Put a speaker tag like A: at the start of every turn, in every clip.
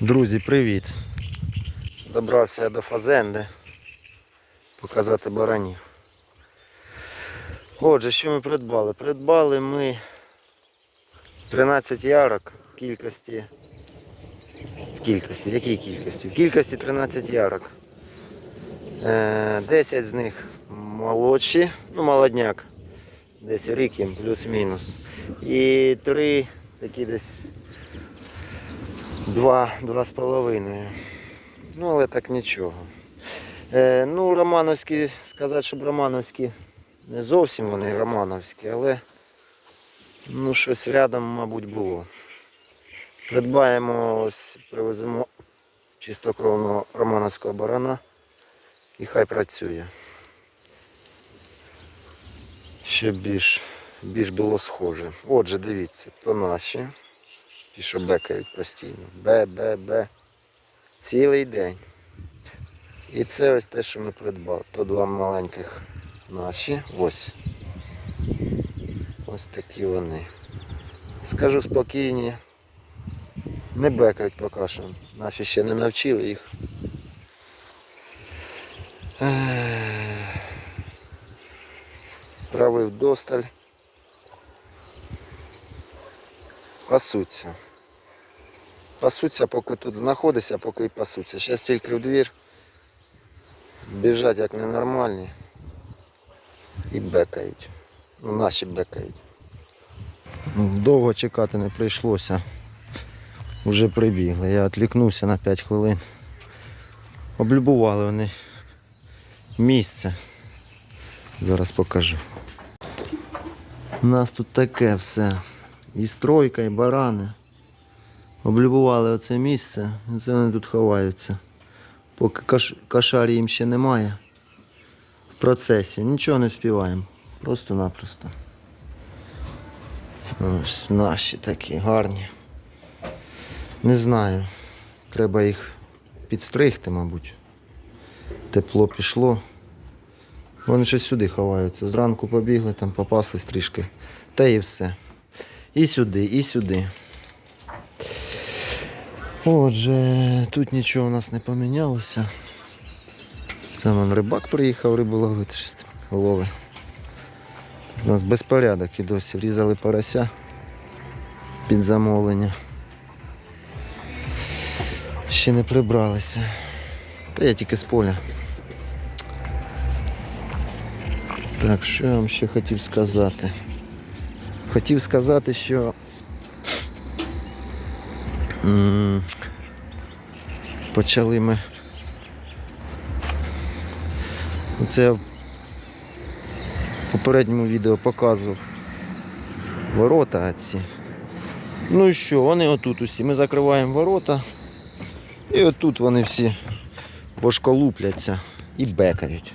A: Друзі, привіт! Добрався я до Фазенди показати баранів. Отже, що ми придбали? Придбали ми 13 ярок в кількості. В кількості, в якій кількості? В кількості 13 ярок. Е, 10 з них молодші, ну молодняк. Десь рік їм, плюс-мінус. І 3 такі десь Два, два з половиною. Ну, але так нічого. Е, ну, Романовські, сказати, щоб Романовські не зовсім вони Романовські, але ну, щось рядом, мабуть, було. Придбаємо, ось, привеземо чистокровного романовського барана і хай працює. Щоб більш, більш було схоже. Отже, дивіться, то наші. Ті, що бекають постійно. Бе, бе, бе. Цілий день. І це ось те, що ми придбали. То два маленьких наші. Ось. Ось такі вони. Скажу спокійні. Не бекають поки що. Наші ще не навчили їх. Правив досталь. Пасуться. Пасуться, поки тут знаходишся, поки і пасуться. Зараз тільки в двір. Біжать як ненормальні. І бекають. Ну, наші бекають. Довго чекати не прийшлося. Уже прибігли. Я відлікнувся на 5 хвилин. Облюбували вони місце. Зараз покажу. У нас тут таке все. І стройка, і барани. Облюбували оце місце, це вони тут ховаються. Поки каш... кашарі їм ще немає. В процесі. Нічого не вспіваємо. Просто-напросто. Ось наші такі гарні. Не знаю. Треба їх підстригти, мабуть. Тепло пішло. Вони ще сюди ховаються. Зранку побігли, там попаслись трішки. Та і все. І сюди, і сюди. Отже, тут нічого у нас не помінялося. Там он рибак приїхав, рибу ловити щось лови. У нас безпорядок і досі. Різали порося під замовлення. Ще не прибралися. Та я тільки з поля. Так, що я вам ще хотів сказати? Хотів сказати, що почали ми. Це я в попередньому відео показував ворота ці. Ну і що, вони отут усі. Ми закриваємо ворота. І отут вони всі бошколупляться і бекають.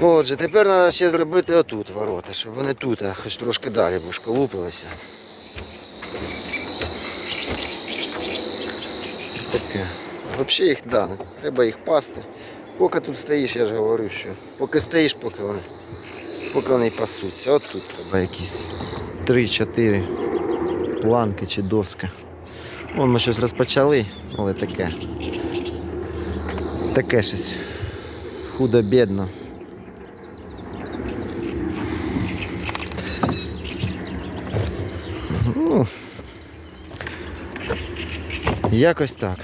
A: Отже, тепер треба ще зробити отут ворота, щоб вони тут, хоч трошки далі бушколупилися. Таке. Взагалі їх да, треба їх пасти. Поки тут стоїш, я ж говорю, що поки стоїш, поки вони, поки вони пасуться. От тут треба якісь 3-4 планки чи доски. Вон ми щось розпочали, але таке. Таке щось худо-бідно. Ну, якось так.